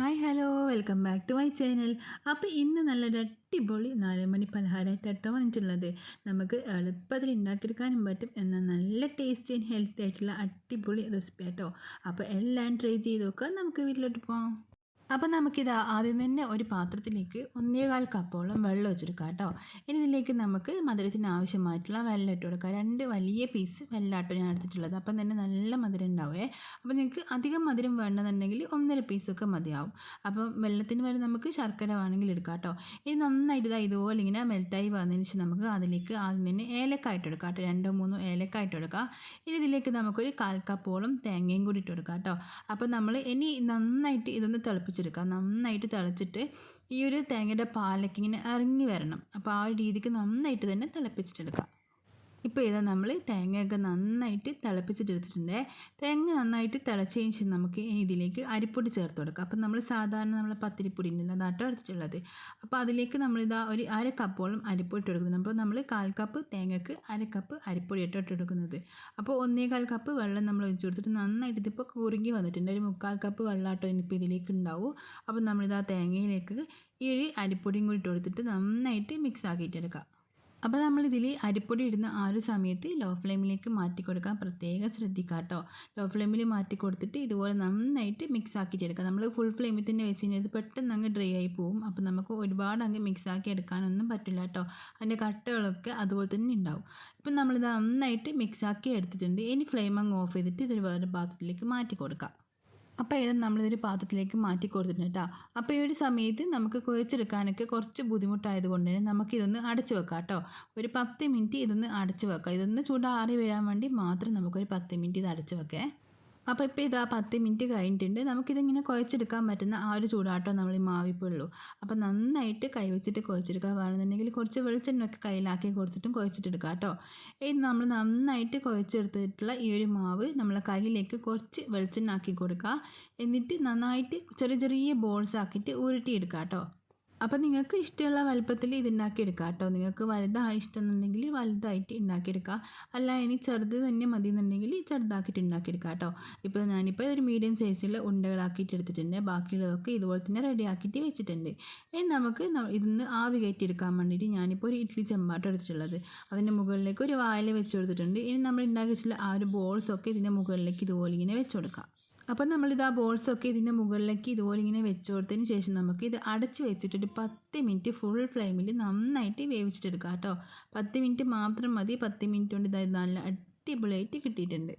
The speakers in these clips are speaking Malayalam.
Hi hello welcome back to my channel അപ്പോൾ ഇന്ന് നല്ലൊരു അടിപൊളി നാല് മണി പലഹാരമായിട്ടോ വന്നിട്ടുള്ളത്. നമുക്ക് എളുപ്പത്തിൽ ഉണ്ടാക്കിയെടുക്കാനും പറ്റും. എന്നാൽ നല്ല ടേസ്റ്റി ആൻഡ് ഹെൽത്തി ആയിട്ടുള്ള അടിപൊളി റെസിപ്പി ആട്ടോ. അപ്പോൾ എല്ലാം ട്രൈ ചെയ്ത് നോക്കാം. നമുക്ക് വീട്ടിലോട്ട് പോകാം അപ്പോൾ നമുക്കിത് ആദ്യം തന്നെ ഒരു പാത്രത്തിലേക്ക് ഒന്നേകാൽ കപ്പോളം വെള്ളം വെച്ചെടുക്കാം കേട്ടോ. ഇനി ഇതിലേക്ക് നമുക്ക് മധുരത്തിന് ആവശ്യമായിട്ടുള്ള വെള്ളം ഇട്ട് കൊടുക്കാം. രണ്ട് വലിയ പീസ് വെള്ളാട്ടോ ഞാൻ എടുത്തിട്ടുള്ളത്. അപ്പം തന്നെ നല്ല മധുരം ഉണ്ടാവേ. അപ്പോൾ നിങ്ങൾക്ക് അധികം മധുരം വേണമെന്നുണ്ടെങ്കിൽ ഒന്നര പീസൊക്കെ മതിയാവും. അപ്പം വെള്ളത്തിന് വരെ നമുക്ക് ശർക്കര വേണമെങ്കിൽ എടുക്കാം കേട്ടോ. ഇനി നന്നായിട്ട് ഇതാ ഇതുപോലെ ഇങ്ങനെ മെൽറ്റായി വന്നതിന് ശേഷം നമുക്ക് അതിലേക്ക് ആദ്യം തന്നെ ഏലക്കായിട്ട് എടുക്കാം കേട്ടോ. രണ്ടോ മൂന്നോ ഏലക്കായിട്ട് എടുക്കാം ഇനി ഇതിലേക്ക് നമുക്കൊരു കാൽ കപ്പോളം തേങ്ങയും കൂടി ഇട്ട് കൊടുക്കാം കേട്ടോ. അപ്പോൾ നമ്മൾ ഇനി നന്നായിട്ട് ഇതൊന്ന് തിളപ്പിച്ച് തിളപ്പിച്ചെടുക്കുക. നന്നായിട്ട് തിളച്ചിട്ട് ഈ ഒരു തേങ്ങയുടെ പാലൊക്കെ ഇങ്ങനെ ഇറങ്ങി വരണം. അപ്പോൾ ആ ഒരു രീതിക്ക് നന്നായിട്ട് തന്നെ തിളപ്പിച്ചിട്ടെടുക്കുക ഇപ്പോൾ ഇതാ നമ്മൾ തേങ്ങയൊക്കെ നന്നായിട്ട് തിളപ്പിച്ചിട്ടെടുത്തിട്ടുണ്ട്. തേങ്ങ നന്നായിട്ട് തിളച്ചതിന് ശേഷം നമുക്ക് ഇതിലേക്ക് അരിപ്പൊടി ചേർത്ത് കൊടുക്കാം. അപ്പം നമ്മൾ സാധാരണ നമ്മൾ പത്തിരിപ്പൊടി ഉണ്ടല്ലോ അതാട്ടോ എടുത്തിട്ടുള്ളത് അപ്പോൾ അതിലേക്ക് നമ്മളിതാ ഒരു അര കപ്പോളം അരിപ്പൊടി ഇട്ട് കൊടുക്കുന്നത്. അപ്പോൾ നമ്മൾ കാൽ കപ്പ് തേങ്ങക്ക് അര കപ്പ് അരിപ്പൊടി ഇട്ട് ഇട്ട് അപ്പോൾ ഒന്നേകാൽ കപ്പ് വെള്ളം നമ്മൾ ഒഴിച്ചു കൊടുത്തിട്ട് നന്നായിട്ട് ഇതിപ്പോൾ കുറുങ്ങി വന്നിട്ടുണ്ട്. ഒരു മുക്കാൽ കപ്പ് വെള്ളമാട്ടോ ഇനിയിപ്പോൾ ഇതിലേക്ക് ഉണ്ടാവും. അപ്പോൾ നമ്മളിതാ തേങ്ങയിലേക്ക് ഈ അരിപ്പൊടിയും കൂടി ഇട്ട് കൊടുത്തിട്ട് നന്നായിട്ട് മിക്സ് ആക്കിയിട്ടെടുക്കാം. അപ്പോൾ നമ്മൾ ഇതിൽ അരിപ്പൊടി ഇടുന്ന ആ ഒരു സമയത്ത് ലോ ഫ്ലെയിമിലേക്ക് മാറ്റി കൊടുക്കാൻ പ്രത്യേകം ശ്രദ്ധിക്കുക കേട്ടോ ലോ ഫ്ലെയിമിൽ മാറ്റി കൊടുത്തിട്ട് ഇതുപോലെ നന്നായിട്ട് മിക്സ് ആക്കിയിട്ട് എടുക്കുക നമ്മൾ ഫുൾ ഫ്ലെയിമിൽ തന്നെ വെച്ച് കഴിഞ്ഞാൽ ഇത് പെട്ടെന്ന് അങ്ങ് ഡ്രൈ ആയി പോകും അപ്പോൾ നമുക്ക് ഒരുപാട് അങ്ങ് മിക്സ് ആക്കി എടുക്കാനൊന്നും പറ്റില്ല കേട്ടോ അതിന്റെ കട്ടകളൊക്കെ അതുപോലെ തന്നെ ഉണ്ടാവും. ഇപ്പം നമ്മളിത് നന്നായിട്ട് മിക്സ് ആക്കി എടുത്തിട്ടുണ്ട്. ഇനി ഫ്ലെയിം അങ്ങ് ഓഫ് ചെയ്തിട്ട് ഇതൊരു വേറെ പാത്രത്തിലേക്ക് മാറ്റി കൊടുക്കാം അപ്പോൾ ഇത് നമ്മളിതൊരു പാത്രത്തിലേക്ക് മാറ്റി കൊടുത്തിട്ടുണ്ട് കേട്ടോ അപ്പോൾ ഈ ഒരു സമയത്ത് നമുക്ക് കുഴച്ചെടുക്കാനൊക്കെ കുറച്ച് ബുദ്ധിമുട്ടായതുകൊണ്ട് തന്നെ നമുക്കിതൊന്ന് അടച്ചു വെക്കാം കേട്ടോ ഒരു പത്ത് മിനിറ്റ് ഇതൊന്ന് അടച്ചു വെക്കാം. ഇതൊന്ന് ചൂടാറി വരാൻ വേണ്ടി മാത്രം നമുക്കൊരു പത്ത് മിനിറ്റ് ഇത് അടച്ച് വെക്കേ. അപ്പോൾ ഇപ്പോൾ ഇതാ പത്ത് മിനിറ്റ് കഴിഞ്ഞിട്ടുണ്ട്. നമുക്കിതിങ്ങനെ കുഴച്ചെടുക്കാൻ പറ്റുന്ന ആ ഒരു ചൂടാട്ടോ നമ്മൾ ഈ മാവിപ്പുള്ളൂ അപ്പോൾ നന്നായിട്ട് കൈവച്ചിട്ട് കുഴച്ചെടുക്കുക വേണമെന്നുണ്ടെങ്കിൽ കുറച്ച് വെളിച്ചെണ്ണയൊക്കെ കയ്യിലാക്കി കൊടുത്തിട്ടും കുഴച്ചിട്ടെടുക്കാം കേട്ടോ. ഇത് നമ്മൾ നന്നായിട്ട് കുഴച്ചെടുത്തിട്ടുള്ള ഈ ഒരു മാവ് നമ്മളെ കയ്യിലേക്ക് കുറച്ച് വെളിച്ചെണ്ണ ആക്കി കൊടുക്കുക എന്നിട്ട് നന്നായിട്ട് ചെറിയ ചെറിയ ബോൾസ് ആക്കിയിട്ട് ഉരുട്ടിയെടുക്കാം കേട്ടോ. അപ്പോൾ നിങ്ങൾക്ക് ഇഷ്ടമുള്ള വലുപ്പത്തിൽ ഇത് ഉണ്ടാക്കിയെടുക്കുക കേട്ടോ. നിങ്ങൾക്ക് വലുതാണ് ഇഷ്ടം എന്നുണ്ടെങ്കിൽ വലുതായിട്ട് ഉണ്ടാക്കിയെടുക്കുക അല്ല ഇനി ചെറുത് തന്നെ മതി എന്നുണ്ടെങ്കിൽ ചെറുതാക്കിയിട്ട് ഉണ്ടാക്കിയെടുക്കുക കേട്ടോ. ഇപ്പോൾ ഞാനിപ്പോൾ ഒരു മീഡിയം സൈസിൽ ഉണ്ടകളാക്കിയിട്ട് എടുത്തിട്ടുണ്ട്. ബാക്കിയുള്ളതൊക്കെ ഇതുപോലെ തന്നെ റെഡി ആക്കിയിട്ട് വെച്ചിട്ടുണ്ട്. ഇനി നമുക്ക് ഇതിന്ന് ആവി കയറ്റിയെടുക്കാൻ വേണ്ടിയിട്ട് ഞാനിപ്പോൾ ഒരു ഇഡ്ഡലി ചെമ്പാട്ടം എടുത്തിട്ടുള്ളത്. അതിന്റെ മുകളിലേക്ക് ഒരു വായിൽ വെച്ച് കൊടുത്തിട്ടുണ്ട്. ഇനി നമ്മൾ ഉണ്ടാക്കി വെച്ചിട്ടുള്ള ആ ഒരു ബോൾസൊക്കെ ഇതിന്റെ മുകളിലേക്ക് ഇതുപോലെ ഇങ്ങനെ വെച്ച് കൊടുക്കാം. അപ്പോൾ നമ്മളിത് ആ ബോൾസൊക്കെ ഇതിന്റെ മുകളിലേക്ക് ഇതുപോലെ ഇങ്ങനെ വെച്ച് കൊടുത്തതിന് ശേഷം നമുക്ക് ഇത് അടച്ച് വെച്ചിട്ട് ഒരു പത്ത് മിനിറ്റ് ഫുൾ ഫ്ലെയിമിൽ നന്നായിട്ട് വേവിച്ചിട്ടെടുക്കാം കേട്ടോ പത്ത് മിനിറ്റ് മാത്രം മതി. പത്ത് മിനിറ്റ് കൊണ്ട് ഇതായത് നല്ല അടിപൊളിയായിട്ട് കിട്ടിയിട്ടുണ്ട്.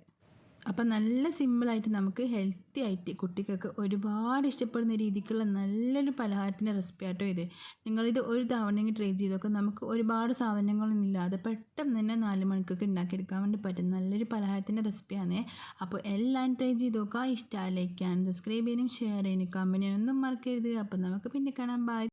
അപ്പം നല്ല സിമ്പിളായിട്ട് നമുക്ക് ഹെൽത്തി ആയിട്ട് കുട്ടികൾക്ക് ഒരുപാട് ഇഷ്ടപ്പെടുന്ന രീതിക്കുള്ള നല്ലൊരു പലഹാരത്തിന്റെ റെസിപ്പി ആട്ടോ ഇത്. നിങ്ങളിത് ഒരു തവണയെങ്കിൽ ട്രൈ ചെയ്തൊക്കെ നമുക്ക് ഒരുപാട് സാധനങ്ങളൊന്നും ഇല്ലാതെ പെട്ടെന്ന് തന്നെ നാല് മണിക്കൊക്കെ ഉണ്ടാക്കിയെടുക്കാൻ വേണ്ടി പറ്റും. നല്ലൊരു പലഹാരത്തിന്റെ റെസിപ്പിയാണ് അപ്പോൾ എല്ലാം ട്രൈ ചെയ്ത് നോക്കുക. ഇഷ്ടമായി ലൈക്ക് ചെയ്യാനും സബ്സ്ക്രൈബ് ചെയ്യാനും ഷെയർ ചെയ്യാനും കമ്പനി ഒന്നും മറക്കരുത്. അപ്പം നമുക്ക് പിന്നെ കാണാൻ ബൈ